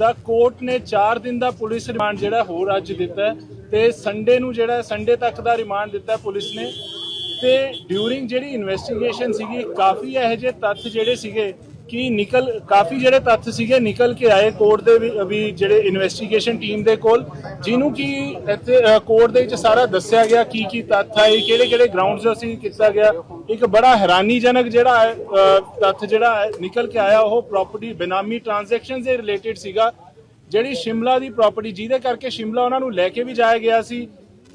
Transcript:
ਦਾ court ਨੇ 4 ਦਿਨ ਦਾ police remand ਜਿਹੜਾ ਹੋਰ ਅੱਜ ਦਿੱਤਾ ਹੈ ਤੇ ਸੰਡੇ ਨੂੰ ਜਿਹੜਾ ਸੰਡੇ ਤੱਕ ਦਾ ਰਿਮਾਂਡ ਦਿੱਤਾ ਪੁਲਿਸ ਨੇ। ਤੇ ਡਿਊਰਿੰਗ ਜਿਹੜੀ ਇਨਵੈਸਟੀਗੇਸ਼ਨ ਸੀਗੀ, ਕਾਫੀ ਇਹੋ ਜਿਹੇ ਤੱਥ ਜਿਹੜੇ ਸੀਗੇ ਕਿ ਨਿਕਲ, ਕਾਫੀ ਜਿਹੜੇ ਤੱਥ ਸੀਗੇ ਨਿਕਲ ਕੇ ਆਏ ਕੋਰਟ ਦੇ ਵੀ- ਜਿਹੜੇ ਇਨਵੈਸਟੀਗੇਸ਼ਨ ਟੀਮ ਦੇ ਕੋਲ, ਜਿਹਨੂੰ ਕਿ ਇੱਥੇ ਕੋਰਟ ਦੇ ਵਿੱਚ ਸਾਰਾ ਦੱਸਿਆ ਗਿਆ ਕੀ ਕੀ ਤੱਥ ਆਏ ਕਿਹੜੇ ਕਿਹੜੇ ਗਰਾਊਂਡਸ ਸੀ ਕੀਤਾ ਗਿਆ। ਇੱਕ ਬੜਾ ਹੈਰਾਨੀਜਨਕ ਜਿਹੜਾ ਤੱਥ ਜਿਹੜਾ ਨਿਕਲ ਕੇ ਆਇਆ, ਉਹ ਪ੍ਰਾਪਰਟੀ ਬੇਨਾਮੀ ਟ੍ਰਾਂਜੈਕਸ਼ਨ ਦੇ ਰਿਲੇਟਡ ਸੀਗਾ, ਜਿਹੜੀ ਸ਼ਿਮਲਾ ਦੀ ਪ੍ਰਾਪਰਟੀ ਜਿਹਦੇ ਕਰਕੇ ਸ਼ਿਮਲਾ ਉਹਨਾਂ ਨੂੰ ਲੈ ਕੇ ਵੀ ਜਾਇਆ ਗਿਆ ਸੀ।